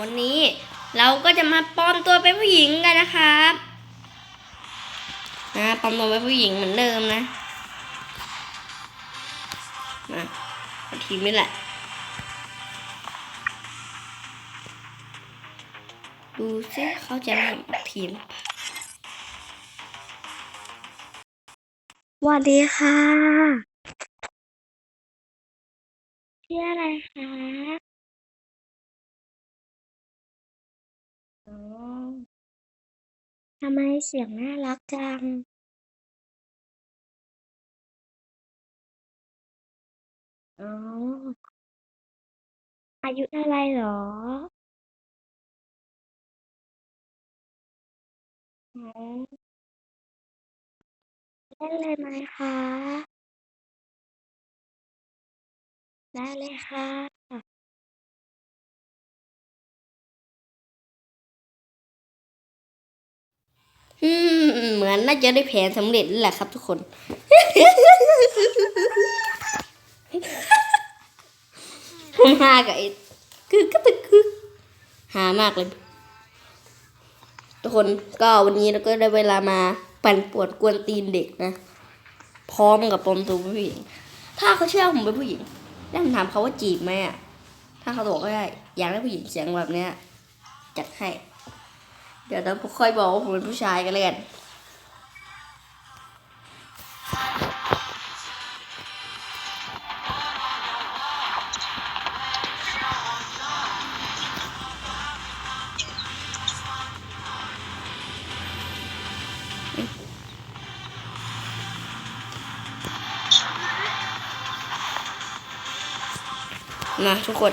วันนี้ เราก็จะมาปลอมตัวเป็นผู้หญิงกันนะครับนะปลอมตัวเป็นผู้หญิงเหมือนเดิมนะนะเอาทีมนี่แหละดูซิเขาจะเล่นทีมสวัสดีค่ะชื่ออะไรคะ ทำไมเสียงน่ารักจังอ๋อ อายุเท่าไรเหรอ อ๋อ เล่นเลยไหมคะ ได้เลยค่ะ เหมือนน่าจะได้แผนสำเร็จแล้วแหละครับทุกคน ผมฮากับไอ้คือก็ตึกคือหามากเลย ทุกคนก็วันนี้เราก็ได้เวลามาปั่นปวดกวนตีนเด็กนะ พร้อมกับปมตัวผู้หญิง ถ้าเขาเชื่อผมเป็นผู้หญิงแล้วผมถามเขาว่าจีบไหมอะ ถ้าเขาบอกว่าได้ อยากได้ผู้หญิงเสียงแบบเนี้ยจัดให้ เดี๋ยวเราค่อยบอกว่าผมเป็นผู้ชายกันเลยกันมาทุกคน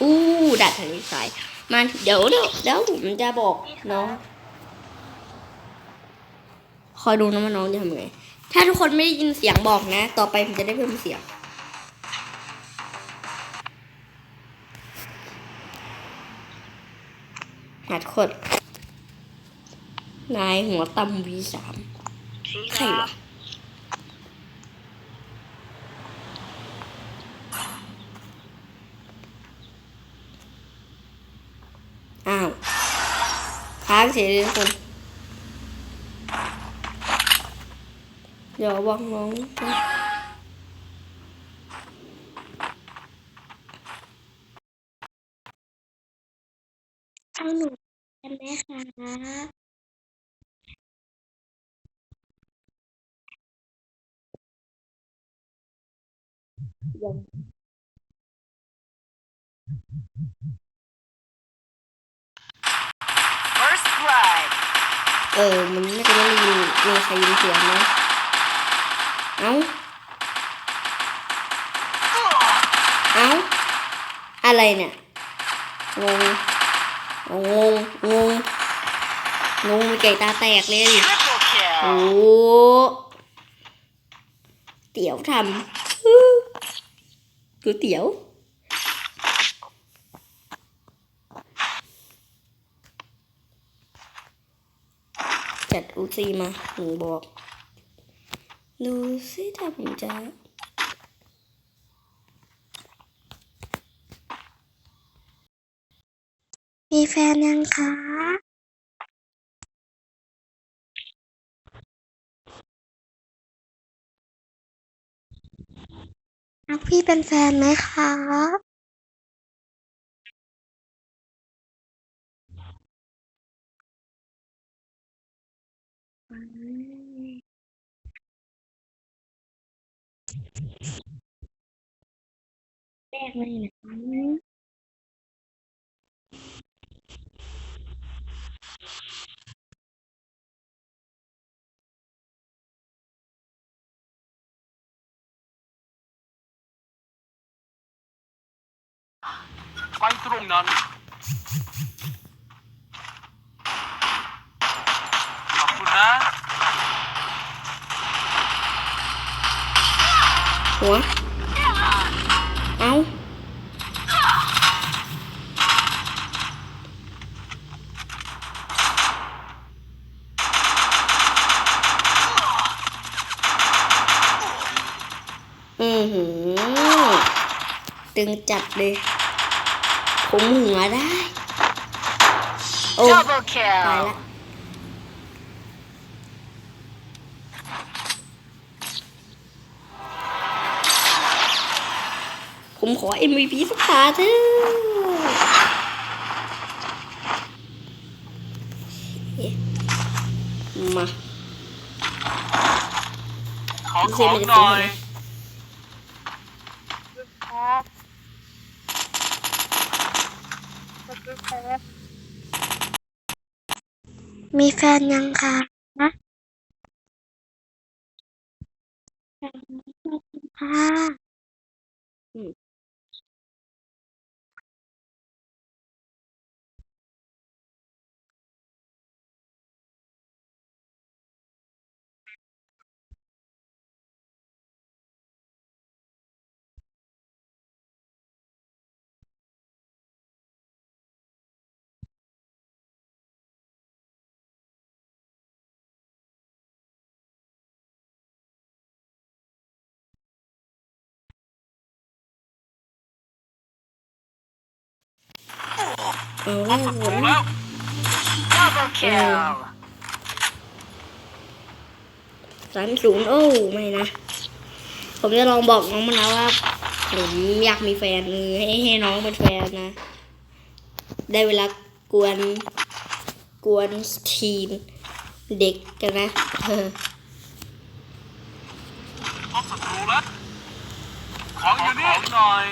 อู้ดัดทะเลทราย มาเดี๋ยวเดี๋ยวเดี๋ยวผมจะบอกน้องคอยดูนะว่าน้องจะทำยังไง ถ้าทุกคนไม่ได้ยินเสียงบอกนะ ต่อไปผมจะได้เพิ่มเสียง หัดกดนายหัวตำวีสามใครวะ อ้าว ค้างเสียเลยทุกคนเดี๋ยวบอกน้องก่อนเอาหนูกันไหมคะ First เออ มันน่าจะไม่ได้ยินมีใครยินเสียงนะเอ้า เอ้า อะไรเนี่ย งง งง งง งงมีไก่ตาแตกเลยดิ Triple โอ้ kill. เตี๋ยวทำก๋วยเตี๋ยว จัดอูซีมาหนูบอก ดูสิถ้าผมจะมีแฟนยังคะพี่เป็นแฟนไหมคะ อืมแรกเลยนะ ไปตรงนั้น ขอบคุณนะ หัว เอ้าอือหือ ตึงจัดเลยผมหัวได้ โอ้ Double ตาย kill. ละ ผมขอ MVP สักตาเถอะมาขอของหน่อยมีแฟนยังคะนะแฟนมีค่ะ เอาแล้วถูกแล้ว Double kill. สามศูนย์โอ้ไม่นะ ผมจะลองบอกน้องมันนะว่าผมอยากมีแฟนให้ให้น้องเป็นแฟนนะ ได้เวลากวนกวนทีมเด็กกันนะพบศัตรูแล้วของอยู่นี่หน่อย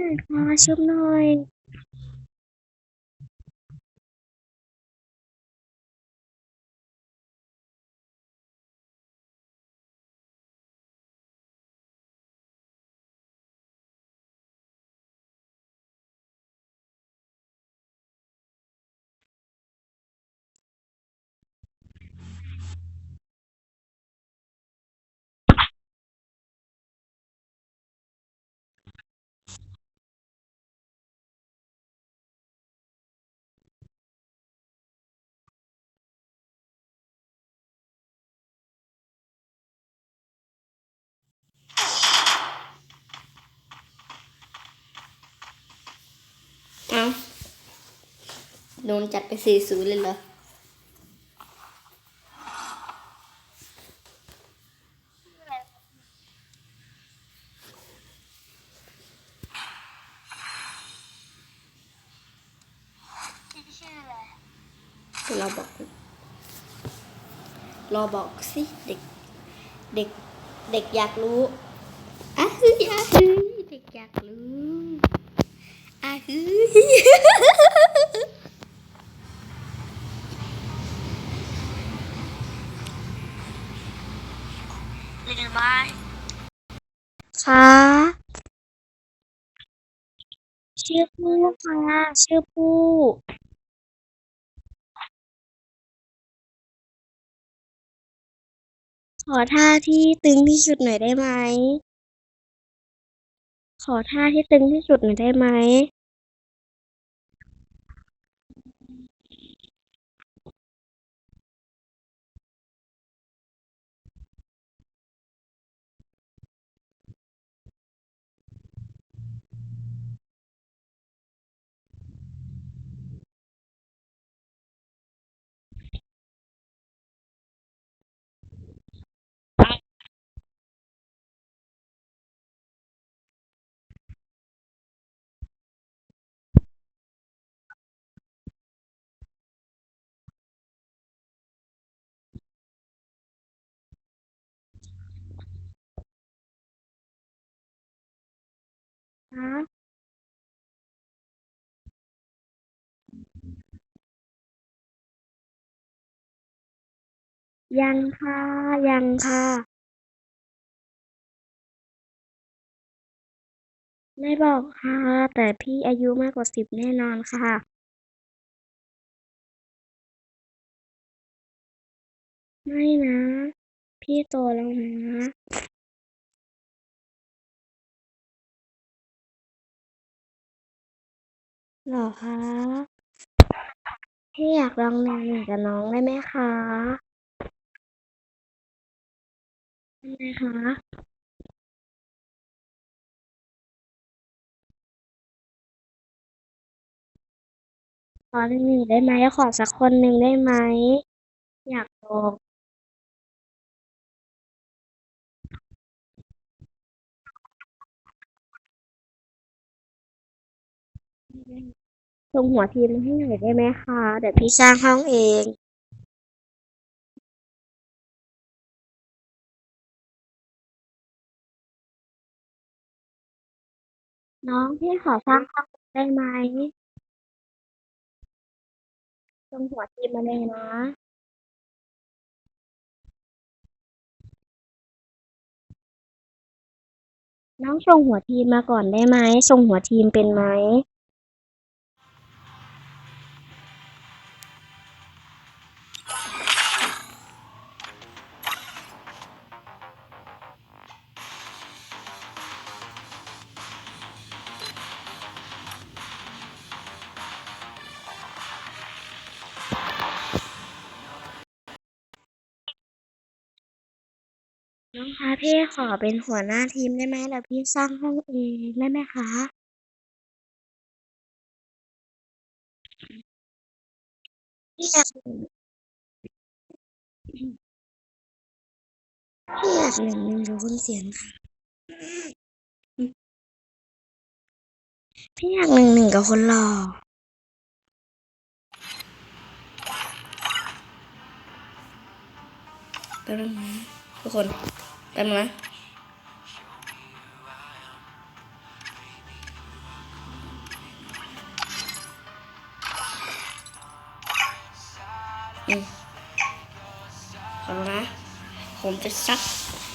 หน่อยค่ะชุบหน่อย โดนจัดไปสี่ศูนย์เลยเหรอรอบอกรอบอกสิเด็ก เด็ก เด็กอยากรู้อะฮึอะฮึเด็กอยากรู้อะฮึค่ะ ชื่อผู้ค่ะชื่อผู้ขอท่าที่ตึงที่สุดหน่อยได้ไหม ขอท่าที่ตึงที่สุดหน่อยได้ไหม ยังค่ะ ยังค่ะ ไม่บอกค่ะ แต่พี่อายุมากกว่าสิบแน่นอนค่ะ ไม่นะ พี่โตแล้วนะ หรอคะพี่อยากลองหนึ่งหนึ่งกับน้องได้ไหมคะทำไหมคะขอหนึ่งหนึ่งได้ไหมขอสักคนหนึ่งได้ไหม อยากลอง ส่งหัวทีมมาให้หน่อยได้ไหมคะ เดี๋ยวพี่สร้างห้องเองน้องพี่ขอสร้างห้องได้ไหมส่งหัวทีมมาเลยนะ น้องส่งหัวทีมมาก่อนได้ไหมส่งหัวทีมเป็นไหม น้องคะพี่ขอเป็นหัวหน้าทีมได้ไหมเดี๋ยวพี่สร้างห้องเองได้ไหมคะพี่อยากพี่อยากหนึ่งหนึ่งกับคุณเสียงค่ะ พี่อยากหนึ่งหนึ่งกับคนหล่อแป๊บนึงนะทุกคน แป๊บนึงนะอืมขอนะ ผมจะซัก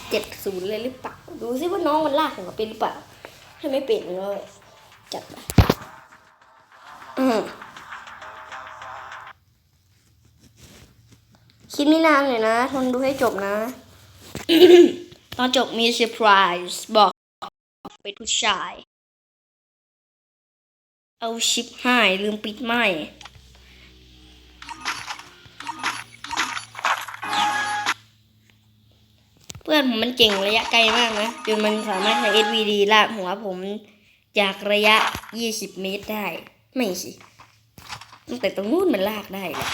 เจ็ดศูนย์เลยหรือเปล่า ดูซิว่าน้องมันลากผมมาเป็นหรือเปล่า ถ้าไม่เป็นก็จัดไปอืมคลิปนี้นานหน่อยนะ ทนดูให้จบนะ ตอนจบมีเซอร์ไพรส์บอกเป็นผู้ชาย เอาชิปหายลืมปิดไม่เพื่อนผมมันเก่งระยะไกลมากนะจนมันสามารถใช้ SVD ลากหัวผมจากระยะ 20 เมตรได้ ไม่สิตั้งแต่ตรงนู้นมันลากได้เลย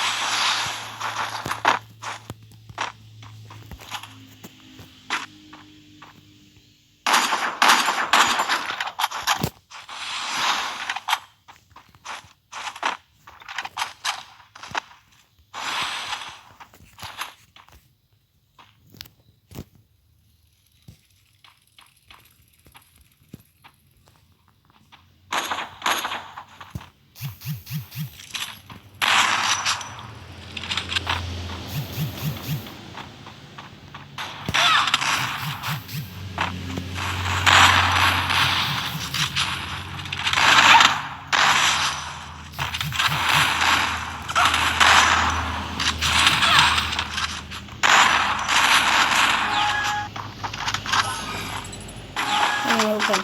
ทุกคน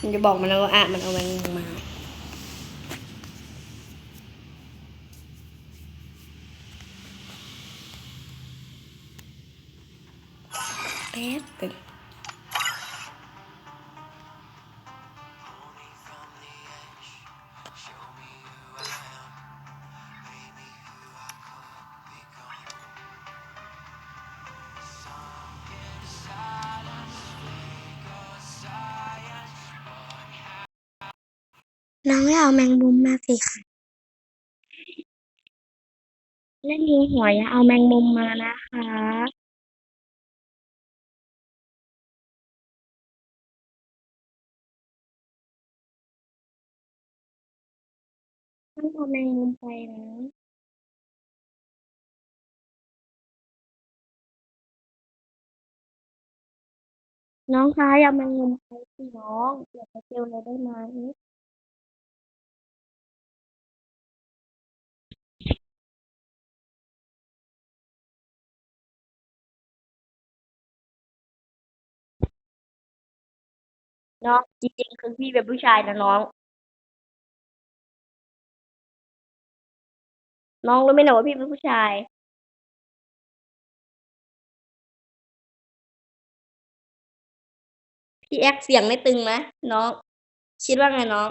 มันจะบอกมันแล้วอะมันเอาแมงมุมมาแป๊บเป็น น้องอย่เอาแมงมุมมาสิค่ะเล่นยิงหัวอย่าเอาแมงมุมมานะคะต้องเอาแมงมุมไปนะน้องคะอย่าแมงมุมไปสิน้องอย่าไปเจอเลยได้ไหม จริง ๆ คือพี่เป็นผู้ชายนะน้อง น้องรู้ไหมนะว่าพี่เป็นผู้ชาย พี่แอคเสียงไม่ตึงนะน้อง คิดว่าไงน้อง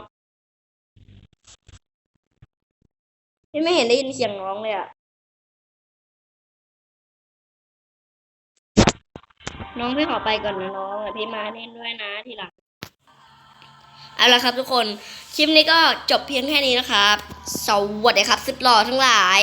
พี่ไม่เห็นได้ยินเสียงน้องเลยอะน้องพี่ขอไปก่อนนะน้องเดี๋ยวพี่มาเล่นด้วยนะทีหลัง เอาละครับทุกคน คลิปนี้ก็จบเพียงแค่นี้นะครับ สวัสดีครับสุดหล่อทั้งหลาย